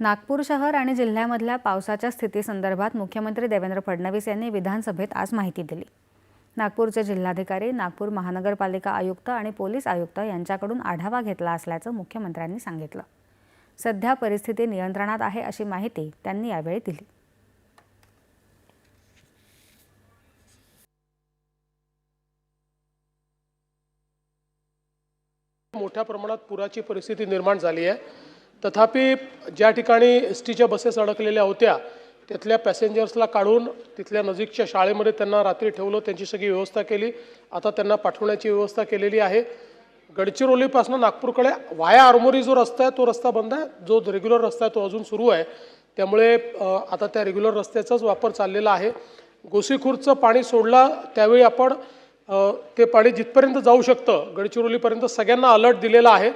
नागपूर शहर आणि जिल्ह्यामधल्या पावसाच्या स्थितीसंदर्भात मुख्यमंत्री देवेंद्र फडणवीस यांनी विधानसभेत आज माहिती दिली. नागपूरचे जिल्हाधिकारी नागपूर महानगरपालिका आयुक्त आणि पोलीस आयुक्त यांच्याकडून आढावा घेतला असल्याचं मुख्यमंत्र्यांनी सांगितलं. सध्या परिस्थिती नियंत्रणात आहे अशी माहिती त्यांनी यावेळी दिली. मोठ्या प्रमाणात पुराची परिस्थिती निर्माण झाली आहे. तथापि ज्या ठिकाणी एस टीच्या बसेस अडकलेल्या होत्या तिथल्या पॅसेंजर्सला काढून तिथल्या नजीकच्या शाळेमध्ये त्यांना रात्री ठेवलं त्यांची सगळी व्यवस्था केली. आता त्यांना पाठवण्याची व्यवस्था केलेली आहे. गडचिरोलीपासून नागपूरकडे वाया आरमोरी जो रस्ता आहे तो रस्ता बंद आहे. जो रेग्युलर रस्ता आहे तो अजून सुरू आहे. त्यामुळे आता त्या रेग्युलर रस्त्याचाच वापर चाललेला आहे. गोसीखुर्दचं पाणी सोडला त्यावेळी आपण ते पाणी जिथपर्यंत जाऊ शकतं गडचिरोलीपर्यंत सगळ्यांना अलर्ट दिलेला आहे.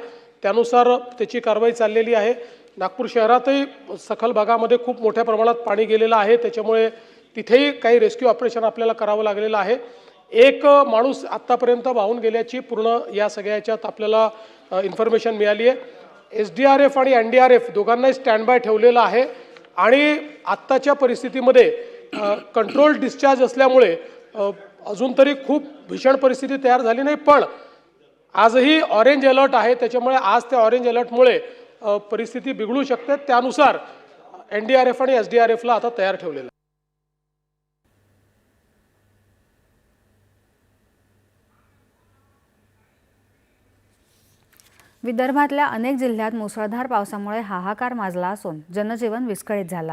त्यानुसार त्याची कारवाई चाललेली आहे. नागपूर शहरातही सखल भागामध्ये खूप मोठ्या प्रमाणात पाणी गेलेलं आहे. त्याच्यामुळे तिथेही काही रेस्क्यू ऑपरेशन आपल्याला करावं लागलेलं आहे. एक माणूस आत्तापर्यंत वाहून गेल्याची पूर्ण या सगळ्या याच्यात आपल्याला इन्फॉर्मेशन मिळाली आहे. एस डी आर एफ आणि एन डी आर एफ दोघांनाही स्टँड बाय ठेवलेलं आहे. आणि आत्ताच्या परिस्थितीमध्ये कंट्रोल डिस्चार्ज असल्यामुळे अजून तरी खूप भीषण परिस्थिती तयार झाली नाही. पण आजही ऑरेंज अलर्ट आहे. त्याच्यामुळे आज त्या ऑरेंज अलर्टमुळे परिस्थिती बिघडू शकते. त्यानुसार एन डी आर एफ आणि एस डी आर एफला आता तयार ठेवलेलं आहे. विदर्भातल्या अनेक जिल्ह्यात मुसळधार पावसामुळे हाहाकार माजला असून जनजीवन विस्कळीत झालं.